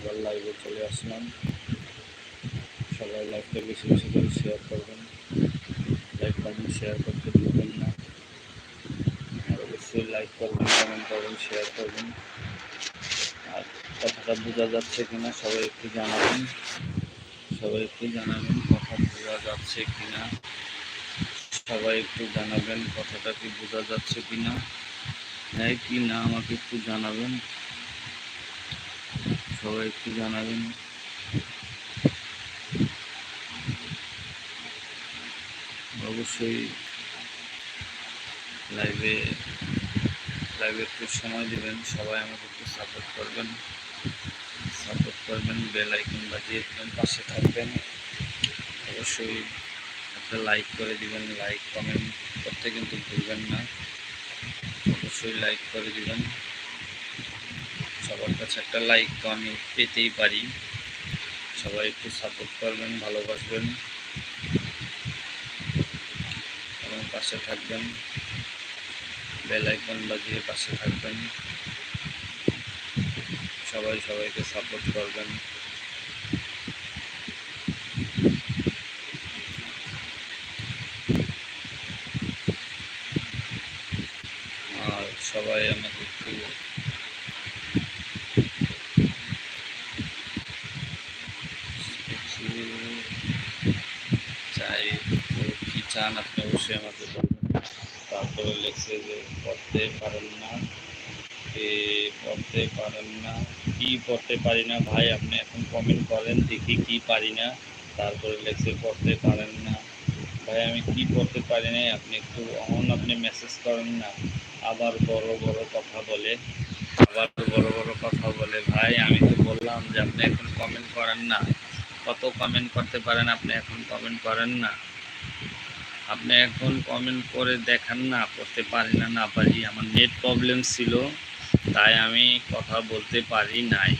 আবার লাইভে চলে আসলাম। সবাই লাইভটা বেশি বেশি করে শেয়ার করবেন। লাইক কমেন্ট শেয়ার করতে ভুলবেন না। আর অবশ্যই লাইক করবেন কমেন্ট করবেন শেয়ার করবেন। আর কথাটা বোঝা যাচ্ছে কিনা সবাই একটু জানাবেন। সবাই একটু জানাবেন কথা বোঝা যাচ্ছে কিনা। সবাই একটু জানাবেন কথাটা কি বোঝা যাচ্ছে কিনা। হ্যাঁ কি না আমাকে একটু জানাবেন। সবাই একটু জানাবেন। অবশ্যই লাইভে লাইভে একটু সময় দিবেন, সবাই আমাকে একটু সাপোর্ট করবেন। সাপোর্ট করবেন বেল আইকন বাজিয়ে দেবেন, পাশে থাকবেন। অবশ্যই একটা লাইক করে দিবেন লাইক কমেন্ট করতে কিন্তু ভুলবেন না। অবশ্যই লাইক করে দিবেন। সবার কাছে একটা লাইক তো আমি পেতেই পারি। সবাই একটু সাপোর্ট করবেন, ভালোবাসবেন। এবং পাশে থাকবেন। বেল আইকন বাজিয়ে পাশে থাকবেন। সবাই সবাইকে সাপোর্ট করবেন। আর সবাই আমাকে একটু কিছু চাই তো কি চান, আপনি অবশ্যই আমাকে বলবেন। তারপরে লেখছে যে, পড়তে পারেন না। পড়তে পারেন না। কি পড়তে পারি না? ভাই, আপনি এখন কমেন্ট করেন, দেখি কি পারি না। তারপরে লেখছে, পড়তে পারেন না। ভাই, আমি কি পড়তে পারি না? আপনি একটু অন আপনি মেসেজ করেন না। আবার বড় বড় কথা বলে, আবার বড় বড় কথা বলে, ভাই, আমি তো বললাম যে, আপনি এখন কমেন্ট করেন না। কত কমেন্ট করতে পারেন? আপনি এখন কমেন্ট করেন না। আপনি এখন কমেন্ট করে দেখান না, করতে পারি না না পারি। আমার নেট প্রবলেম ছিল, তাই আমি কথা বলতে পারি নাই।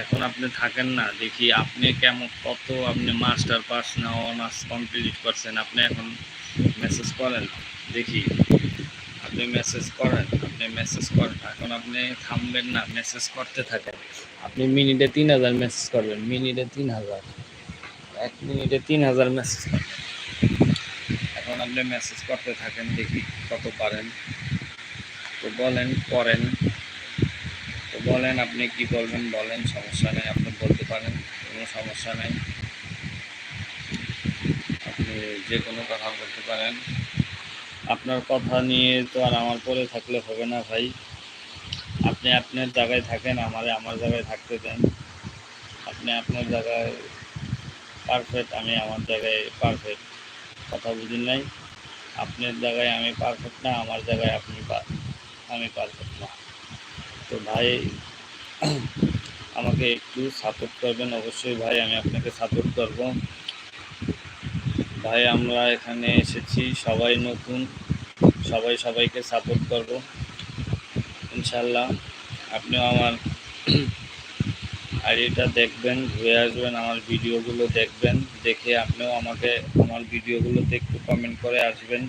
এখন আপনি থাকেন না, দেখি আপনি কেমন, কত আপনি মাস্টার পাস না অনার্স কমপ্লিট করছেন, আপনি এখন মেসেজ করেন, দেখি। আপনি মেসেজ করেন, আপনি মেসেজ করেন, এখন আপনি থামবেন না মেসেজ করতে থাকেন। আপনি মিনিটে তিন হাজার মেসেজ করবেন মিনিটে তিন হাজার। এক মিনিটে তিন হাজার মেসেজ করবেন। আপনি মেসেজ করতে থাকেন, দেখি কত পারেন। তো বলেন, করেন। তো বলেন, আপনি কি বলবেন? বলেন, সমস্যা নেই, আপনি বলতে পারেন, কোনো সমস্যা নেই। আপনি যে কোনো কথা বলতে পারেন। আপনার কথা নিয়ে তো আর আমার পরে থাকলে হবে না ভাই। আপনি আপনার জায়গায় থাকেন, আমারে আমার জায়গায় থাকতে দেন। আপনি আপনার জায়গায় পারফেক্ট আমি আমার জায়গায় পারফেক্ট কথা বুঝেন নাই। আপনার জায়গায় আমি পারফেক্ট না, আমার জায়গায় আপনি আমি পারফেক্ট না। তো ভাই, আমাকে একটু সাপোর্ট করবেন, অবশ্যই ভাই, আমি আপনাকে সাপোর্ট করব। ভাই, আমরা এখানে এসেছি, সবাই নতুন, সবাই সবাইকে সাপোর্ট করব ইনশাল্লাহ আপনিও আমার আইডিটা দেখবেন, ঘুরে আসবেন, আমার ভিডিওগুলো দেখবেন, দেখে আপনিও আমাকে আমার ভিডিওগুলোতে একটু কমেন্ট করে আসবেন।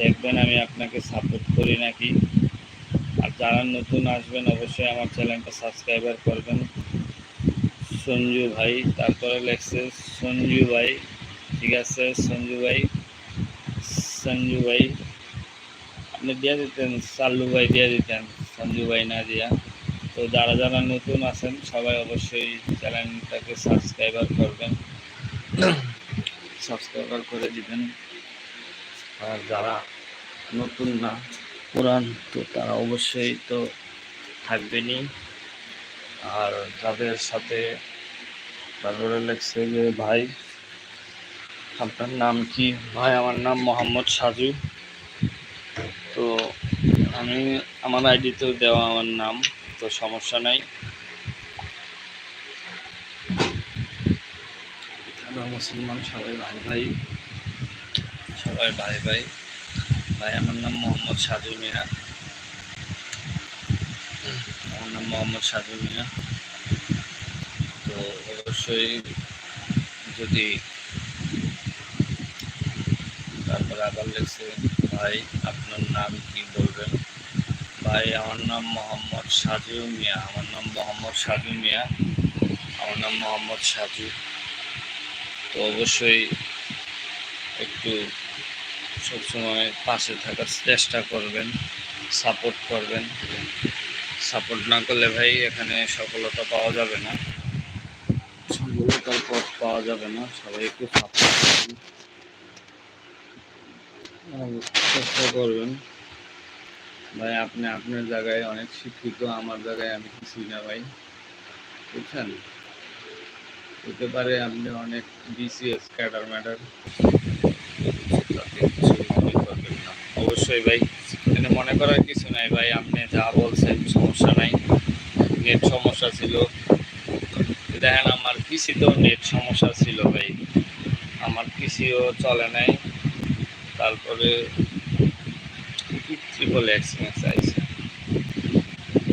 দেখবেন আমি আপনাকে সাপোর্ট করি নাকি। আর যারা নতুন আসবেন, অবশ্যই আমার চ্যানেলটা সাবস্ক্রাইবার করবেন। সঞ্জু ভাই, তারপরে লেখছে সঞ্জু ভাই, ঠিক আছে? সঞ্জু ভাই সঞ্জু ভাই। আপনি দিয়ে দিতেন সাল্লু ভাই দিয়ে দিতেন, সঞ্জু ভাই না দিয়া। তো যারা যারা নতুন আছেন, সবাই অবশ্যই চ্যানেলটাকে সাবস্ক্রাইবার করবেন। সাবস্ক্রাইবার করে দিবেন। আর যারা নতুন না, পুরান, তো তারা অবশ্যই তো থাকবেনই। আর যাদের সাথে তারপরে লেখছে যে, ভাই, আপনার নাম কি? ভাই, আমার নাম মোহাম্মদ সাজু। তো আমি, আমার আইডিতেও দেওয়া আমার নাম। তো সমস্যা নাই। আমরা মুসলমান সবাই ভাই ভাই। সবাই ভাই ভাই। ভাই আমার নাম মোহাম্মদ সাজু মিয়া। আমার নাম মোহাম্মদ সাজু মিয়া। তো অবশ্যই যদি তারপরে আবার লিখছে ভাই আপনার নাম কি বলবেন? ভাই, আমার নাম মোহাম্মদ সাজু মিয়া। আমার নাম মোহাম্মদ সাজু মিয়া। আমার নাম মোহাম্মদ সাজু তো অবশ্যই একটু সবসময় পাশে থাকার চেষ্টা করবেন সাপোর্ট করবেন। সাপোর্ট না করলে ভাই, এখানে সফলতা পাওয়া যাবে না। সফলতার পথ পাওয়া যাবে না। সবাই একটু সাপোর্ট করবেন। চেষ্টা করবেন। ভাই, আপনি আপনার জায়গায় অনেক শিক্ষিত, আমার জায়গায় আমি কিছুই না ভাই। বুঝছেন? হতে পারে আপনি অনেক বিসিএস ক্যাডার ম্যাডার অবশ্যই ভাই, এখানে মনে করার কিছু নাই ভাই, আপনি যা বলছেন সমস্যা নাই। নেট সমস্যা ছিল। দেখেন, আমার পিসিতেও নেট সমস্যা ছিল ভাই। আমার কৃষিও চলে নাই। তারপরে ট্রিপল এক্সপিরিয়েন্স আইছে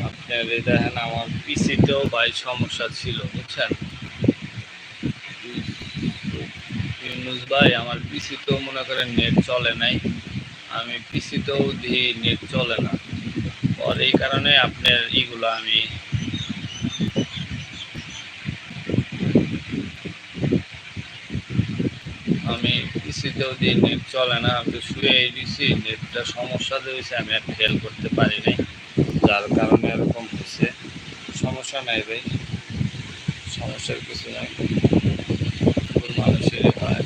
আপনার এটা দেখেন আমার পিসিতেও ভাই সমস্যা ছিল, বুঝছেন? ইউনুস ভাই, আমার পিসিতেও মনে করেন নেট চলে নাই। আমি পিসিতেও দিই নেট চলে না। আর এই কারণে আপনার ইগুলো আমি আমি পিসিতেও দিয়ে নেট চলে না, আমি শুয়ে দিছি নেটটা সমস্যা রয়েছে আমি আর খেয়াল করতে পারি নাই। যার কারণে এরকম হয়েছে। সমস্যা নাই ভাই। সমস্যার কিছু নাই। কোন মানুষেরই হয়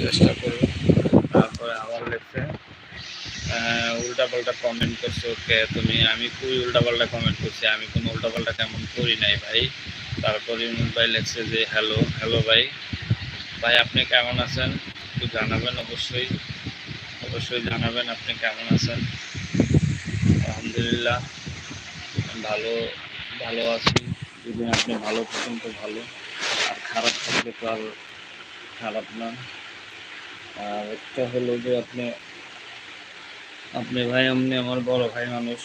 চেষ্টা করব তারপরে আবার লেখছে উল্টা পাল্টা কমেন্ট করছ কে তুমি? আমি খুবই উল্টা পাল্টা কমেন্ট করছি। আমি কোনো উল্টা পাল্টা তেমন করি নাই ভাই। তারপরে ইমন ভাই লেখছে যে হ্যালো হ্যালো ভাই। ভাই, আপনি কেমন আছেন? একটু জানাবেন অবশ্যই। অবশ্যই জানাবেন আপনি কেমন আছেন? আলহামদুলিল্লাহ ভালো ভালো আছি। যদি আপনি ভালো থাকেন তো ভালো। আর খারাপ থাকলে তো আর খারাপ না। আর একটা হলো যে, আপনি আপনি ভাই, আপনি আমার বড় ভাই মানুষ।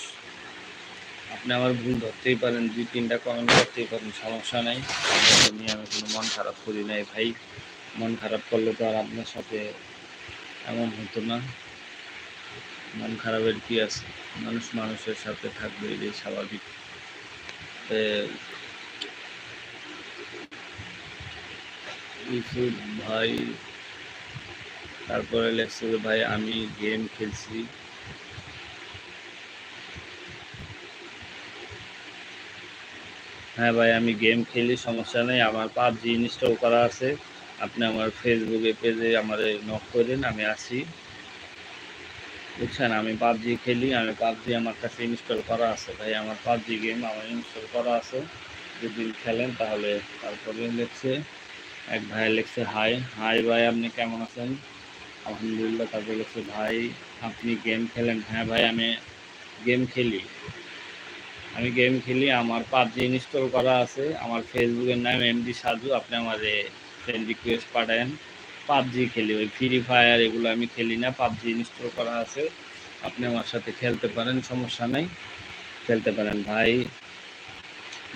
আপনি আমার ভুল ধরতেই পারেন, দুই, তিনটা কমেন্ট করতেই পারেন, সমস্যা নাই। নিয়ে আমি কোনো মন খারাপ করি নাই ভাই। মন খারাপ করলে তো আর আপনার সাথে এমন হতো না। মন খারাপের কি আছে? মানুষ মানুষের সাথে থাকবে, এটাই স্বাভাবিক। ভাই, তারপরে লেখছে যে ভাই, আমি গেম খেলছি। হ্যাঁ ভাই, আমি গেম খেলি, সমস্যা নেই। আমার পাবজি ইনস্টল করা আছে। আপনি আমার ফেসবুকে পেজে আমার নক করেন, আমি আসি বুঝছেন? আমি পাবজি খেলি, আমি পাবজি আমার কাছে ইনস্টল করা আছে। ভাই, আমার পাবজি গেম আমার ইনস্টল করা আছে। যদি খেলেন তাহলে তারপরে লিখছে, এক ভাই লিখছে, হাই। হাই ভাই, আপনি কেমন আছেন? আলহামদুলিল্লাহ, তারপরে লিখছে, ভাই, আপনি গেম খেলেন? হ্যাঁ ভাই, আমি গেম খেলি। আমি গেম খেলি, আমার পাবজি ইনস্টল করা আছে, আমার ফেসবুকের নাম এমডি সাজু, আপনি আমার ফ্রেন্ড রিকোয়েস্ট পাঠান পাবজি খেলি, ওই ফ্রি ফায়ার এগুলো আমি খেলি না, পাবজি ইনস্টল করা আছে। আপনি আমার সাথে খেলতে পারেন, সমস্যা নাই। খেলতে পারেন, ভাই।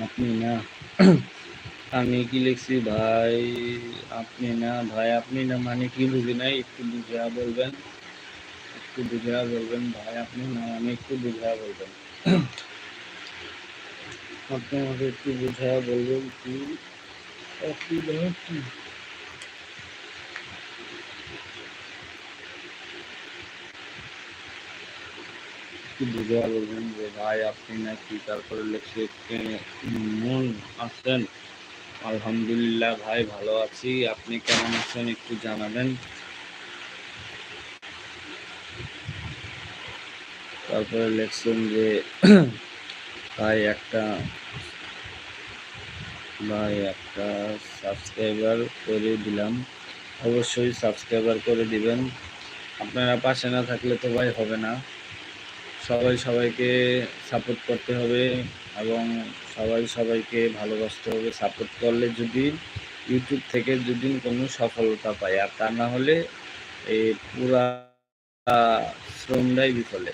আপনি না, আমি কি লিখছি, ভাই? আপনি না, ভাই, আপনি না মানে কি বুঝি নাই? একটু বুঝা বলবেন। একটু বুঝা বলবেন, ভাই, আপনি না, আমি একটু বুঝা বলবেন। আপনি আমাকে একটু বুঝা বলবেন কি? অসুবিধা কি? একটু বলবেন যে ভাই আপনি নাকি তারপরে লেখছে মন আছেন। আলহামদুলিল্লাহ ভাই ভালো আছি। আপনি কেমন আছেন একটু জানাবেন। তারপরে লেখছেন যে ভাই, একটা ভাই, একটা সাবস্ক্রাইবার করে দিলাম। অবশ্যই সাবস্ক্রাইবার করে দিবেন। আপনারা পাশে না থাকলে তো ভাই হবে না। সবাই সবাইকে সাপোর্ট করতে হবে এবং সবাই সবাইকে ভালোবাসতে হবে। সাপোর্ট করলে যদি ইউটিউব থেকে যদি কোনো সফলতা পাই আর তা না হলে এই পুরা শ্রমটাই বিফলে।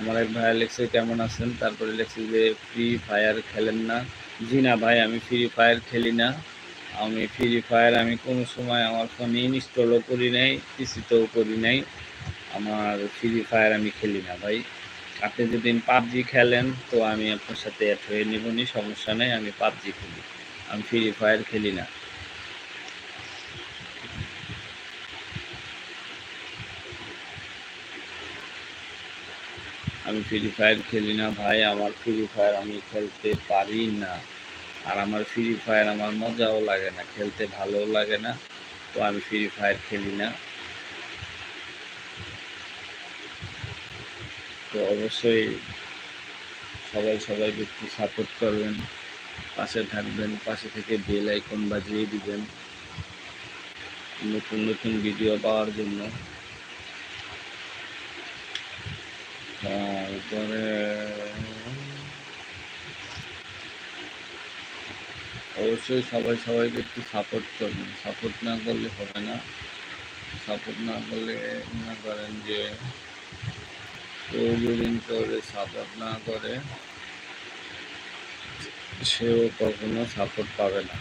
আমার এক ভাই লেখছে কেমন আছেন? তারপরে লেখছে যে ফ্রি ফায়ার খেলেন না। জি না ভাই, আমি ফ্রি ফায়ার খেলি না। আমি ফ্রি ফায়ার আমি কোনো সময় আমার ফোনে ইনস্টলও করি নাই পিসিতেও করি নাই। আমার ফ্রি ফায়ার আমি খেলি না ভাই। আপনি যদি পাবজি খেলেন, তো আমি আপনার সাথে অ্যাড হয়ে নেবনি সমস্যা নেই, আমি পাবজি খেলি। আমি ফ্রি ফায়ার খেলি না। আমি ফ্রি ফায়ার খেলি না ভাই, আমার ফ্রি ফায়ার আমি খেলতে পারি না। আর আমার ফ্রি ফায়ার আমার মজাও লাগে না, খেলতে ভালোও লাগে না, তো আমি ফ্রি ফায়ার খেলি না। তো অবশ্যই সবাই সবাই একটু সাপোর্ট করবেন, পাশে থাকবেন, পাশে থেকে বেল আইকন বাজিয়ে দিবেন। নতুন নতুন ভিডিও পাওয়ার জন্য। তারপরে অবশ্যই সবাই সবাইকে একটু সাপোর্ট করবেন সাপোর্ট না করলে হবে না। সাপোর্ট না করলে মনে করেন যে কেউ যদি করে সাপোর্ট না করে, সেও কখনো সাপোর্ট পাবে না।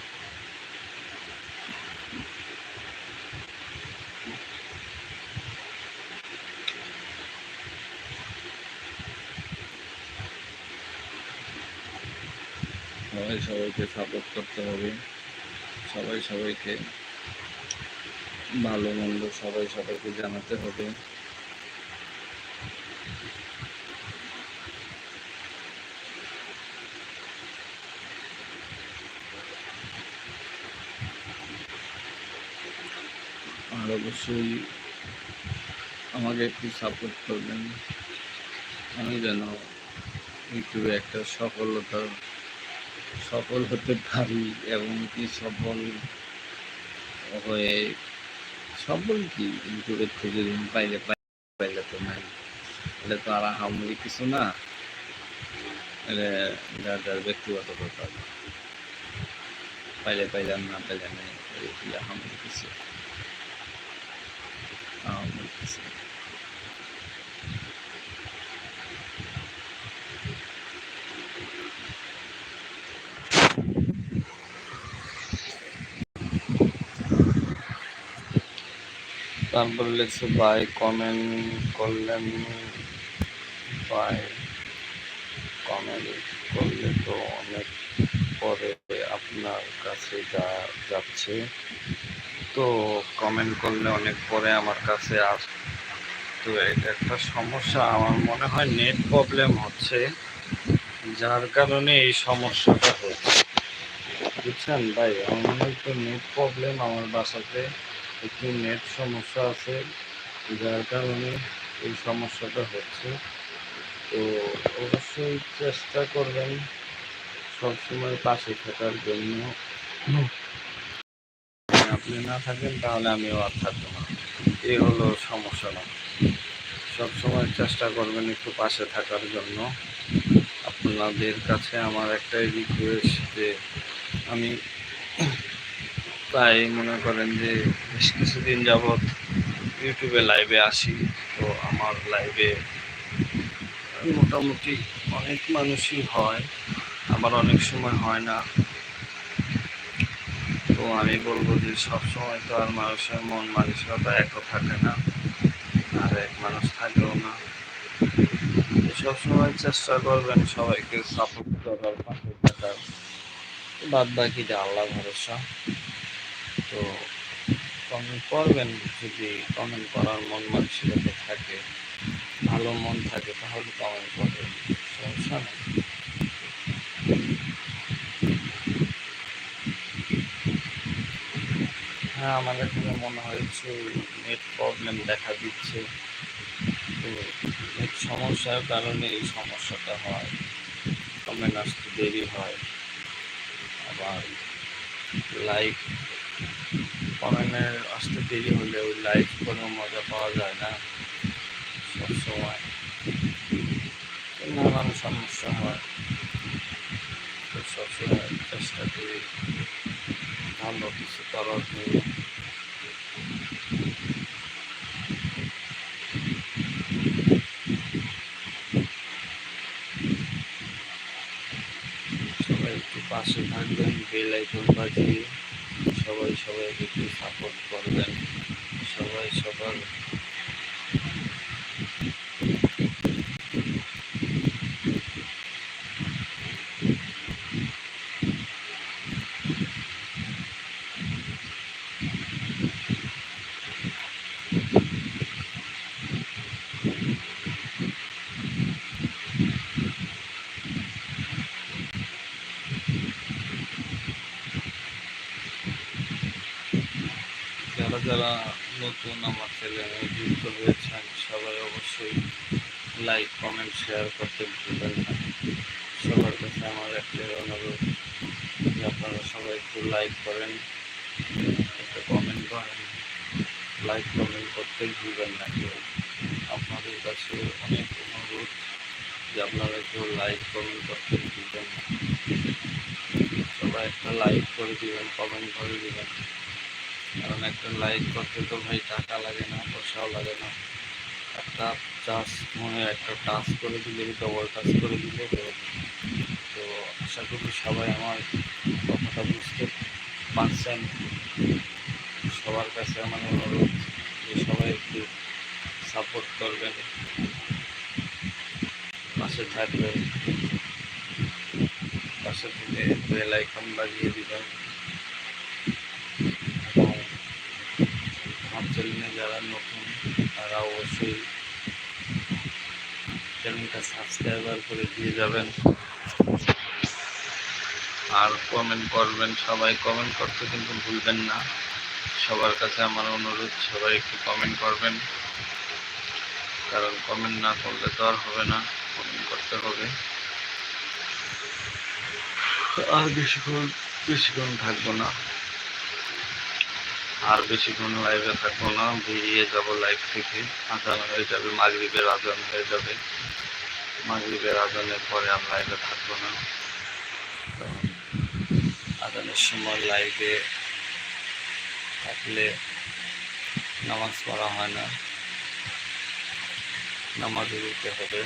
সবাই সবাইকে সাপোর্ট করতে হবে। সবাই সবাইকে ভালো মন্দ সবাই সবাইকে জানাতে হবে। আর অবশ্যই আমাকে একটু সাপোর্ট করবেন। আমি যেন ইউটিউবে একটা সফলতা সফল হতে পারি এবং কি সফল হয়ে সফল কি? ইউটিউবের থেকে দিন পাইলে পাইলে তো নাই। এটা তো আর আহামরি কিছু না। এটা যার যার ব্যক্তিগত ব্যাপার পাইলে পাইলাম, না পাইলে নাই আহামরি কিছু? আহামরি কিছু তারপরে লিখছে ভাই কমেন্ট করলেন ভাই কমেন্ট করলে তো অনেক পরে আপনার কাছে যা যাচ্ছে। তো কমেন্ট করলে অনেক পরে আমার কাছে আস, তো এটা একটা সমস্যা। আমার মনে হয় নেট প্রবলেম হচ্ছে, যার কারণে এই সমস্যাটা হচ্ছে। বুঝছেন ভাই? আমার মনে হয় তো নেট প্রবলেম আমার বাসাতে একটু নেট সমস্যা আছে, যার কারণে এই সমস্যাটা হচ্ছে। তো অবশ্যই চেষ্টা করবেন সবসময় পাশে থাকার জন্য। আপনি না থাকেন তাহলে আমিও আর থাকব না। এই হলো সমস্যা না। সবসময় চেষ্টা করবেন একটু পাশে থাকার জন্য। আপনাদের কাছে আমার একটাই রিকোয়েস্ট যে আমি তাই মনে করেন যে বেশ কিছুদিন যাবৎ ইউটিউবে লাইভে আসি। তো আমার লাইভে মোটামুটি অনেক মানুষই হয়, আবার অনেক সময় হয় না। তো আমি বলব যে সব সময় তো আর মানুষের মন মানসিকতা এক থাকে না, আর এক মানুষ থাকেও না। সবসময় চেষ্টা করবেন সবাইকে সাপোর্ট করার, পাশে থাকার। বাদ বাকিটা আল্লাহ ভরসা। তো কমেন্ট করবেন, যদি কমেন্ট করার মন মানসিকতা থাকে, ভালো মন থাকে, তাহলে কমেন্ট করবেন। সমস্যা নেই। হ্যাঁ আমার এখানে মনে হয়েছে নেট প্রবলেম দেখা দিচ্ছে। তো নেট সমস্যার কারণে এই সমস্যাটা হয়। কমেন্ট আসতে দেরি হয়। আবার লাইভ কমেন্টের আসতে দেরি হলে ওই লাইভ কোনো মজা পাওয়া যায় না সবসময় নানান সমস্যা হয়। তো সবসময় চেষ্টা করি ভালো কিছু করার জন্য। সবাই একটু পাশে থাকবেন, বেল আইকন বাজিয়ে। সবাই সবাই একটু সাপোর্ট করবেন সবাই সবার যারা নতুন আমার চ্যানেলে যুক্ত হয়েছেন, সবাই অবশ্যই লাইক কমেন্ট শেয়ার করতে ভুলবেন না। সবার কাছে আমার একটাই অনুরোধ যে আপনারা সবাই একটু লাইক করেন, একটা কমেন্ট করেন লাইক কমেন্ট করতে ভুলবেন না কেউ। আপনাদের কাছে অনেক অনুরোধ যে আপনারা কেউ লাইক কমেন্ট করতে ভুলবেন না। সবাই একটা লাইক করে দিবেন কমেন্ট করে দিবেন। কারণ একটা লাইক করতে তো ভাই টাকা লাগে না, পয়সাও লাগে না। একটা টাচ মনে একটা টাচ করে দিলে ডবল টাচ করে দিলে তো আশা করি সবাই আমার কথাটা বুঝতে পারছেন। সবার কাছে আমার অনুরোধ যে সবাই একটু সাপোর্ট করবেন। পাশে থাকবেন। পাশে থেকে বেল আইকন বাজিয়ে দিবেন এবং আমার চ্যানেলে যারা নতুন, তারা অবশ্যই চ্যানেলটা সাবস্ক্রাইবার করে দিয়ে যাবেন। আর কমেন্ট করবেন, সবাই কমেন্ট করতে কিন্তু ভুলবেন না। সবার কাছে আমার অনুরোধ, সবাই একটু কমেন্ট করবেন। কারণ কমেন্ট না করলে তো আর হবে না কমেন্ট করতে হবে। আর বেশিক্ষণ বেশিক্ষণ থাকব না। আর বেশিক্ষণ লাইভে থাকব না, বেরিয়ে যাব লাইভ থেকে। আজান হয়ে যাবে, মাগরিবের আজান হয়ে যাবে। মাগরীবের আজানের পরে আর লাইভে থাকব না। আজানের সময় লাইভে থাকলে নামাজ পড়া হয় না। নামাজে দিতে হবে।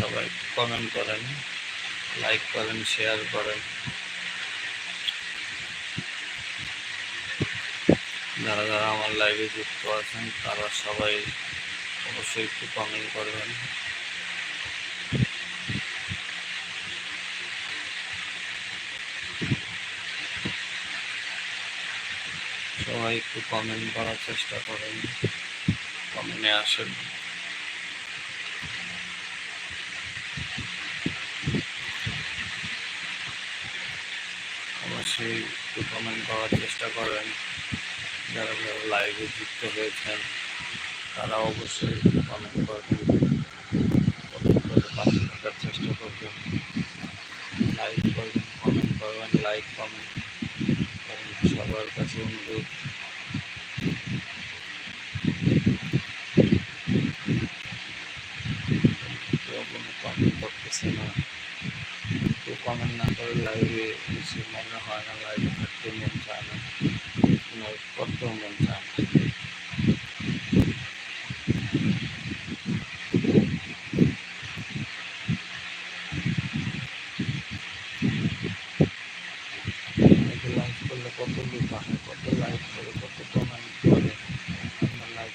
সবাই কমেন্ট করেন লাইক করেন শেয়ার করেন। যারা যারা আমার লাইভে যুক্ত আছেন, তারা সবাই অবশ্যই একটু কমেন্ট করবেন। সবাই একটু কমেন্ট করার চেষ্টা করেন। কমেন্টে আসেন। অবশ্যই একটু কমেন্ট করার চেষ্টা করেন। যারা যারা লাইভে যুক্ত হয়েছেন, তারা অবশ্যই কমেন্ট করবেন কমেন্ট করে পাশে থাকার চেষ্টা করবেন। লাইক করবেন কমেন্ট করবেন লাইক কমেন্ট সবার কাছে অনুরোধ। কমেন্ট করতেছে না। কেউ কমেন্ট না করে লাইভে বেশি মনে হয় না লাইভে থাকতে মন চায় না। লাইভ করতেও মন চায় না অনেকে লাইভ করলে কত লোক কত করে কত কমেন্ট আপনার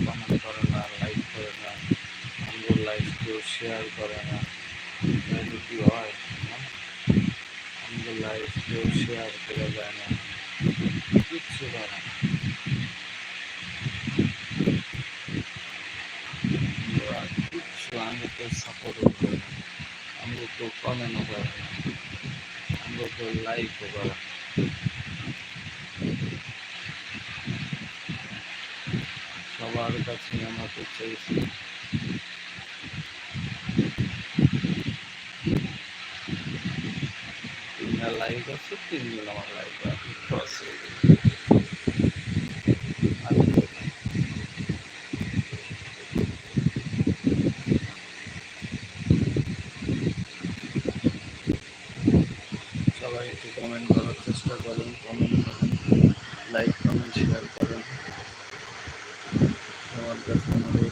কমেন্ট করে না লাইক করে না শেয়ার করে না কি হয়? আমগো লাইভ কেউ শেয়ার করে দেয় না না আমরা কেউ কমেন্টও করে আমগো কেউ লাইকও করে সবার কাছে আমাকে চাইছি তিনটা লাইভ আছে তিনজন আমার লাইভ আছে আমি সবাই একটু কমেন্ট করার চেষ্টা করেন কমেন্ট করেন লাইক কমেন্ট শেয়ার করেন। আমার কাছে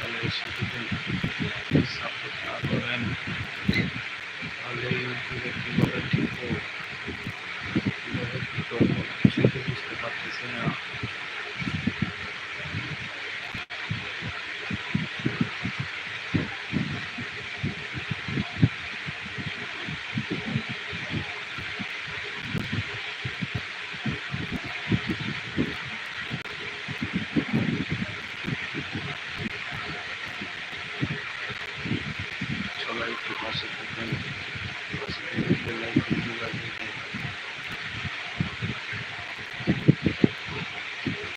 হাজার পঁচিশ